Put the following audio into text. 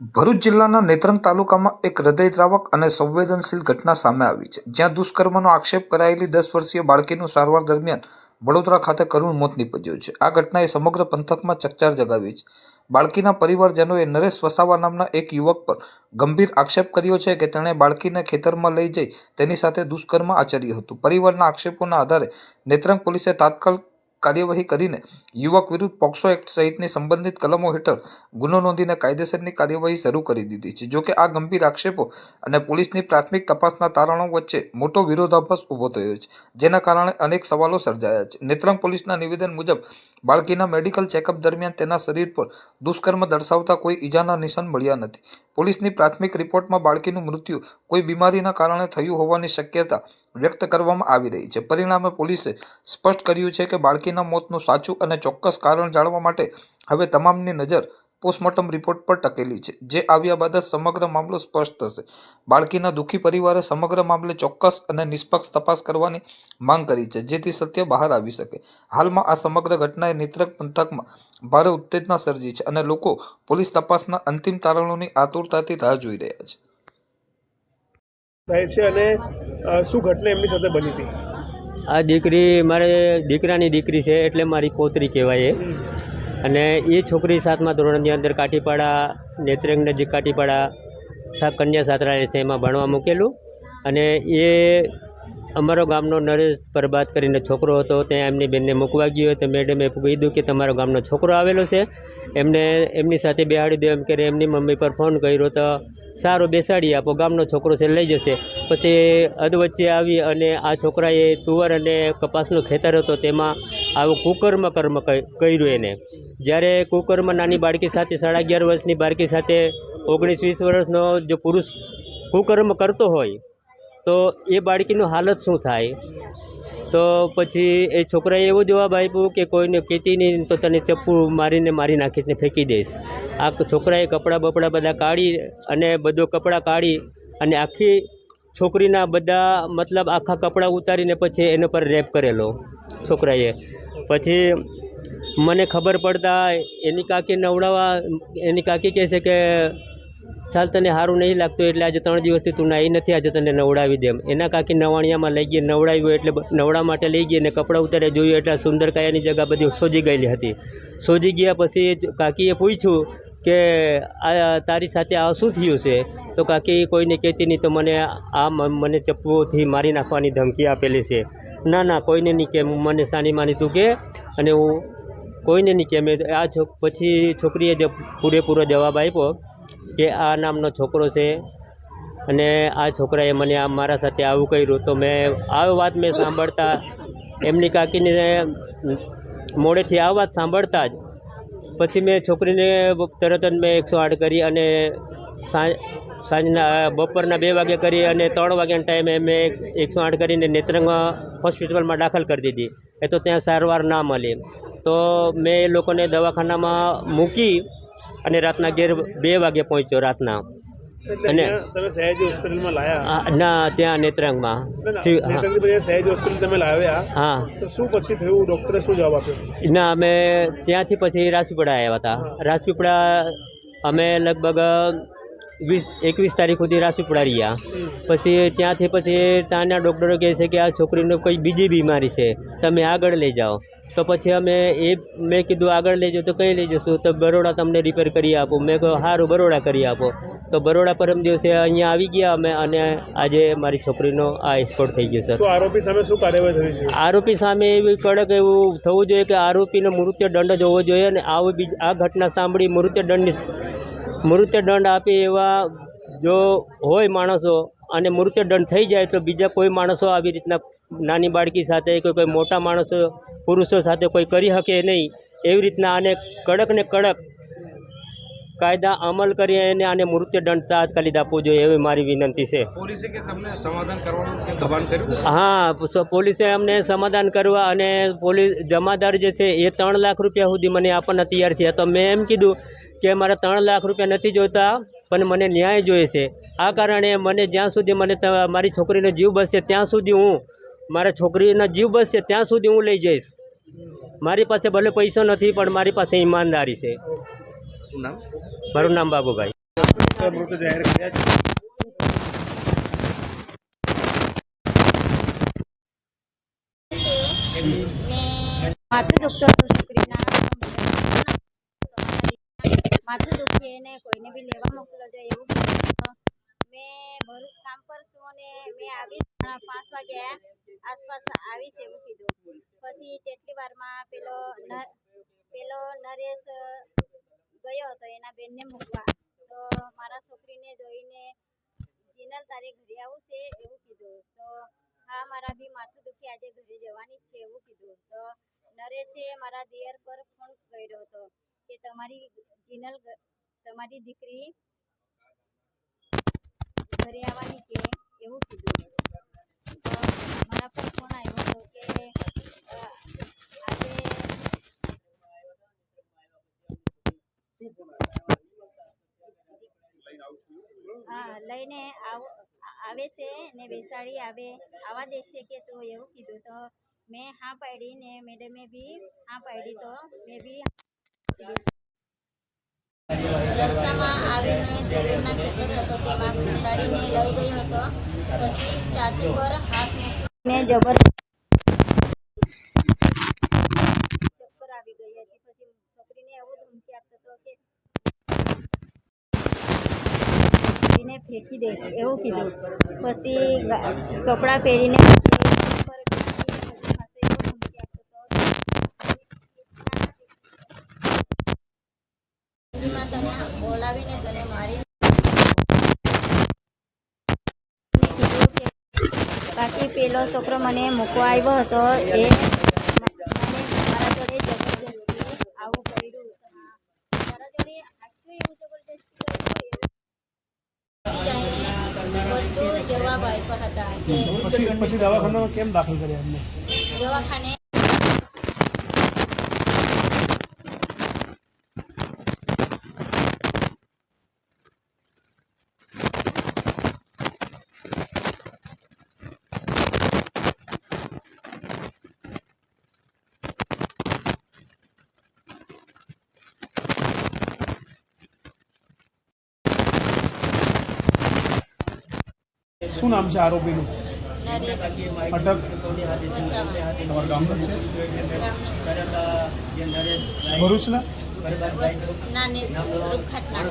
ભરૂચ જિલ્લાના નેત્રંગ તાલુકામાં એક હૃદયદ્રાવક અને સંવેદનશીલ ઘટના સામે આવી છે, જ્યાં દુષ્કર્મનો આક્ષેપ કરાયેલી દસ વર્ષીય બાળકીનું સારવાર દરમિયાન વડોદરા ખાતે કરુણ મોત નીપજ્યું છે. આ ઘટનાએ સમગ્ર પંથકમાં ચકચાર જગાવી છે. બાળકીના પરિવારજનોએ નરેશ વસાવા નામના એક યુવક પર ગંભીર આક્ષેપ કર્યો છે કે તેણે બાળકીને ખેતરમાં લઈ જઈ તેની સાથે દુષ્કર્મ આચર્યું હતું. પરિવારના આક્ષેપોના આધારે નેત્રંગ પોલીસે તાત્કાલિક કાર્યવાહી કરીને યુવક વિરુદ્ધ પોક્સો એક્ટ સહિતની સંબંધિત કલમો હેઠળ ગુનો નોંધીને કાયદેસરની કાર્યવાહી શરૂ કરી દીધી છે. જોકે આ ગંભીર આક્ષેપો અને પોલીસની પ્રાથમિક તપાસના તારણો વચ્ચે મોટો વિરોધાભાસ ઊભો થયો છે, જેના કારણે અનેક સવાલો સર્જાયા છે. નેત્રંગ પોલીસના નિવેદન મુજબ, બાળકીના મેડિકલ ચેકઅપ દરમિયાન તેના શરીર પર દુષ્કર્મ દર્શાવતા કોઈ ઈજાના નિશાન મળ્યા નથી. પોલીસની પ્રાથમિક રિપોર્ટમાં બાળકીનું મૃત્યુ કોઈ બીમારીના કારણે થયું હોવાની શક્યતા વ્યક્ત કરવામાં આવી રહી છે. પરિણામે પોલીસે સ્પષ્ટ કર્યું છે કે બાળકીના મોતનું સાચું અને ચોક્કસ કારણ જાણવા માટે હવે તમામની નજર પોસ્ટમોર્ટમ રિપોર્ટ પર ટકેલી છે, જે આવ્યા બાદ જ સમગ્ર મામલો સ્પષ્ટ થશે. બાળકીના દુઃખી પરિવારે સમગ્ર મામલે ચોક્કસ અને નિષ્પક્ષ તપાસ કરવાની માંગ કરી છે, જેથી સત્ય બહાર આવી શકે. હાલમાં આ સમગ્ર ઘટનાએ નેત્રક પંથકમાં ભારે ઉત્તેજના સર્જી છે અને લોકો પોલીસ તપાસના અંતિમ તારણોની આતુરતાથી રાહ જોઈ રહ્યા છે. છે અને શું ઘટના એમની સાથે બની હતી? આ દીકરી મારે દીકરાની દીકરી છે એટલે મારી પોતરી કહેવાય એ. અને એ છોકરી સાતમા ધોરણની અંદર કાઠીપાડા, નેત્રંગ નજીક કાઠીપાડા કન્યા સાતરા છે એમાં ભણવા મૂકેલું. અને એ અમારો ગામનો નરેશ પરબાદ કરીને છોકરો હતો ત્યાં એમની બેનને મૂકવા ગયો તો મેડમે કીધું કે તમારો ગામનો છોકરો આવેલો છે. એમને એમની સાથે બેહાડી દો એમ કરે એમની મમ્મી પર ફોન કર્યો તો સારો બેસાડી આપો, ગામનો છોકરો છે, લઈ જશે. પછી અધવચ્ચે આવી અને આ છોકરાએ તુવર અને કપાસનું ખેતર હતો, તેમાં આવું કુકર્મ કર્મ કર્યું એને. જ્યારે કુકર્મ નાની બાળકી સાથે સાડા અગિયાર વર્ષની બાળકી સાથે ઓગણીસ વીસ વર્ષનો જો પુરુષ કુકર્મ કરતો હોય તો એ બાળકીનું હાલત શું થાય? તો પછી એ છોકરાએ એવો જવાબ આપ્યો કે કોઈને કહેતી નહીં, તો તને ચપ્પુ મારીને મારી નાખીશ ને ફેંકી દઈશ. આ છોકરાએ કપડાં બપડા બધા કાઢી અને બધો કપડાં કાઢી અને આખી છોકરીના બધા મતલબ આખા કપડાં ઉતારીને પછી એના પર રેપ કરેલો છોકરાએ. પછી મને ખબર પડતા એની કાકી નવડાવવા, એની કાકી કહે છે કે ચાલ તને સારું નહીં લાગતું એટલે આજે ત્રણ દિવસથી તું નાહી નથી, આજે તને નવડાવી દેમ એના કાકી નવાણિયામાં લઈ ગઈ, નવડાવ્યું એટલે નવડા માટે લઈ ગઈ અને કપડાં ઉતારે જોયું એટલે સુંદર કાયાની જગા બધી સોજી ગયેલી હતી. સોજી ગયા પછી કાકીએ પૂછ્યું કે, આ તારી સાથે આ શું થયું છે? તો કાકી કોઈને કહેતી નહીં, તો મને આ મને ચપ્પુથી મારી નાખવાની ધમકી આપેલી છે. ના ના, કોઈને નહીં કે, મને સાની માની તું કે, અને હું કોઈને નહીં કે, મેં આ પછી છોકરીએ જ પૂરેપૂરો જવાબ આપ્યો. કે આ નામનો છોકરો છે અને આ છોકરાએ મને આ મારા સાથે આવું કર્યું તો મેં આ વાત મેં સાંભળતા એમની કાકીને મોડેથી આ વાત સાંભળતા જ પછી મેં છોકરીને તરત જ મેં એકસો આઠ કરી અને સાંજ સાંજના બપોરના બે વાગે કરી અને ત્રણ વાગ્યાના ટાઈમે મેં એકસો આઠ કરીને નેત્રંગ હોસ્પિટલમાં દાખલ કરી દીધી. એ તો ત્યાં સારવાર ના મળી. તો મેં એ લોકોને દવાખાનામાં મૂકી અને રાતના ઘેર બે વાગે પહોંચ્યો રાતના. અને- તમે હોસ્પિટલમાં લાયા? ના ત્યાં નેત્રાંગમાં. સયાજી હોસ્પિટલ તમે લાવ્યા? હા. તો શું પછી થયું? ડૉક્ટરે શું જવાબ આપ્યો? ના અમે ત્યાંથી પછી રાજપીપળા આવ્યા હતા. રાજપીપળા અમે લગભગ વીસ એકવીસ તારીખ સુધી રાજપીપળા રહ્યા પછી ત્યાંથી પછી ત્યાંના ડૉક્ટરો કહે છે કે આ છોકરીને કોઈ બીજી બીમારી છે તમે આગળ લઈ જાઓ. તો પછી અમે એ મેં કીધું આગળ લઈ જાઓ તો કંઈ લઈ જશું? તો બરોડા તમને રિપેર કરી આપું. મેં કહ્યું સારું બરોડા કરી આપો. તો બરોડા પરમ દિવસે અહીંયા આવી ગયા અમે અને આજે મારી છોકરીનો આ એક્સપોર્ટ થઈ ગયો સર આરોપી સામે શું કાર્યવાહી થઈ છે આરોપી સામે એવી કડક એવું થવું જોઈએ કે આરોપીને મૃત્યુ દંડ જ હોવો જોઈએ અને આવું બીજ આ ઘટના સાંભળી મૃત્યુ દંડની મૃત્યુ દંડ આપે એવા જો હોય માણસો અને મૃત્યુદંડ થઈ જાય તો બીજા કોઈ માણસો આવી રીતના નાની બાળકી સાથે કોઈ કોઈ મોટા માણસો, પુરુષો સાથે કોઈ કરી શકે નહીં. એવી રીતના આને કડક ને કડક કાયદા અમલ કરી અને આને મૃત્યુ દંડ તાત્કાલિક આપવો જોઈએ એવી મારી વિનંતી છે. પોલીસે કે તમને સમાધાન કરવાનું દબાણ કર્યું હા પોલીસે અમને સમાધાન કરવા અને પોલીસ જમાદાર જે છે એ ત્રણ લાખ રૂપિયા સુધી મને આપવાના તૈયાર થયા. તો મેં એમ કીધું કે મારે ત્રણ લાખ રૂપિયા નથી જોઈતા પણ મને ન્યાય જોઈએ છે. આ કારણે મને જ્યાં સુધી મને મારી છોકરીનો જીવ બચશે ત્યાં સુધી હું મારા છોકરીનો જીવ બચશે ત્યાં સુધી હું લઈ જઈશ. મારી પાસે ભલે પૈસો નથી પણ મારી પાસે ઈમાનદારી છે. શું નામ? મારું નામ બાબુભાઈ. મૃત જાહેર કર્યા છે માથું દુખતું હતું છોકરીના માથું દુખીએ ને કોઈને બી લેવા મોકલો એવું મેં ભરૂચ કામ પર છું અને મેં આવીશ પાંચ વાગ્યા આસપાસ આવીશ એવું કીધું. પછી તેટલી વારમાં પેલો નર પેલો નરેશ ગયો હતો એના બેનને મૂકવા. તો મારા છોકરીને જોઈને જીનલ તારે ઘરે આવું છે એવું કીધું. તો હા, મારા બી માથું દુખી, આજે ઘરે જવાની છે એવું કીધું. તો નરેશે મારા દિયર પર ફોન કર્યો હતો કે તમારી જીનલ તમારી દીકરી ઘરે આવવાની છે એવું કીધું. મારા પર ફોન આવ્યો હતો કે અ, આજે હા, લઈને આવ છે ને બેસાડી આવે, આવા દેશે કે તો એવું કીધું તો મેં હા પાડી ને મેડમે બી હા પાડી તો મેં બી રસ્તામાં આવીને ચોરીના ખેતર હતો તેમાં ઘુસાડીને લઈ ગયો હતો. પછી ચાટી પર હાથ મૂકીને જબર ચક્કર આવી ગઈ હતી પછી છોકરીને એવું ધમકી આપતો હતો કે એને ફેંકી દઈશ, એવું કીધું. પછી કપડાં પહેરીને બોલાવીને તને મારી બાકી પેલો છોકરો મને મૂકવા આવ્યો હતો, એ મ- મને મારા જોડે જબરજસ્તી આવું કર્યું હા. મારા જોડે આટલું એવું જબરજસ્તી કર્યું એવું બધું જવાબ આપ્યા હતા કે પછી પછી દવાખાનામાં કેમ દાખલ કર્યા એમને? દવાખાને શું નામ છે આરોપીનું? અટક. તમારું ગામનું છે ભરૂચના રૂપખાટના